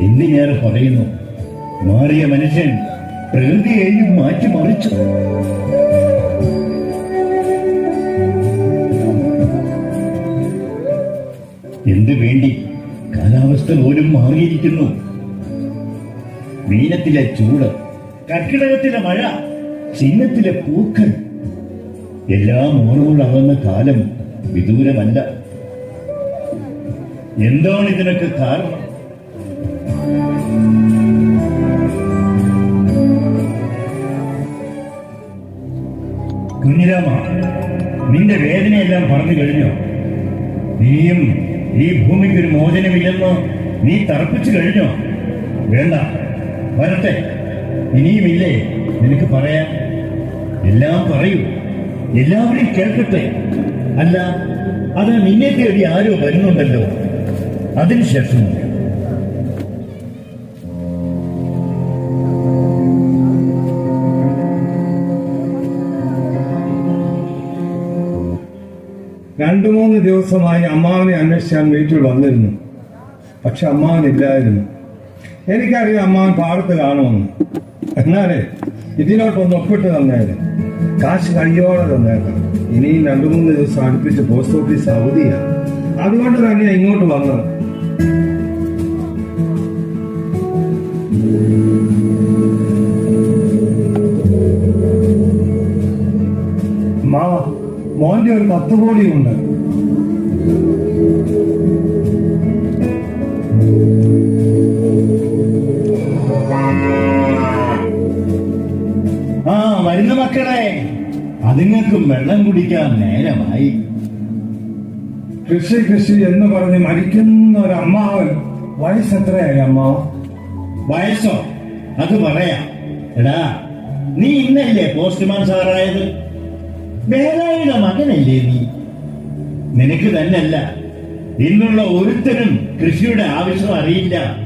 എന്തിനേറെ പറയുന്നു. മാറിയ മനുഷ്യൻ പ്രകൃതിയെയും മാറ്റിമറിച്ചു എന്തു വേണ്ടി കാലാവസ്ഥ പോലും മാറിയിരിക്കുന്നു? മീനത്തിലെ ചൂട് കർക്കിടകത്തിലെ മഴ ചിഹ്നത്തിലെ പൂക്കൾ എല്ലാം ഓർമ്മകളാകുന്ന കാലം വിദൂരമല്ല. എന്താണ് ഇതിനൊക്കെ കാരണം? കുഞ്ഞിരാമ നിന്റെ വേദനയെല്ലാം പറഞ്ഞു കഴിഞ്ഞോ? നീയും ഈ ഭൂമിക്ക് ഒരു മോചനമില്ലെന്നോ നീ തറപ്പിച്ചു കഴിഞ്ഞോ? വേണ്ട വരട്ടെ. ഇനിയുമില്ലേ? നിനക്ക് പറയാൻ എല്ലാം പറയൂ. എല്ലാവരെയും കേൾക്കട്ടെ. അല്ല അത് നിന്നെ തേടി ആരോ വരുന്നുണ്ടല്ലോ. അതിനുശേഷം രണ്ടു മൂന്ന് ദിവസമായി അമ്മാവനെ ഞാൻ വീട്ടിൽ വന്നിരുന്നു. പക്ഷെ അമ്മാവൻ ഇല്ലായിരുന്നു എനിക്കറിയാം അമ്മാവൻ പാടത്ത് കാണുമെന്ന്. എന്നാലേ ഇതിനോട്ടൊന്ന് ഒപ്പിട്ട് തന്നേരും. കാശ് കഴിയോടെ തന്നേക്കാം ഇനിയും രണ്ടു മൂന്ന് ദിവസം അടുപ്പിച്ച് പോസ്റ്റ് ഓഫീസ് അവധിയാണ് അതുകൊണ്ട് തന്നെ ഇങ്ങോട്ട് വന്നത്. മാ മോന്റെ ഒരു കത്ത് കോടിയുണ്ട്. ആ വരുന്ന മക്കളെ അതുങ്ങൾക്കും വെള്ളം കുടിക്കാൻ നേരമായി. കൃഷി കൃഷി എന്ന് പറഞ്ഞ് മരിക്കുന്ന ഒരു അമ്മാവൻ വയസ്സെത്രയായി അമ്മാവ് വയസ്സോ? അത് പറയാം. എടാ നീ ഇന്നല്ലേ പോസ്റ്റ്മാൻ സാറായത്? വേലായുടെ മകനല്ലേ നീ? നിനക്ക് തന്നെയല്ല ഇന്നുള്ള ഒരുത്തനും കൃഷിയുടെ ആവശ്യം അറിയില്ല.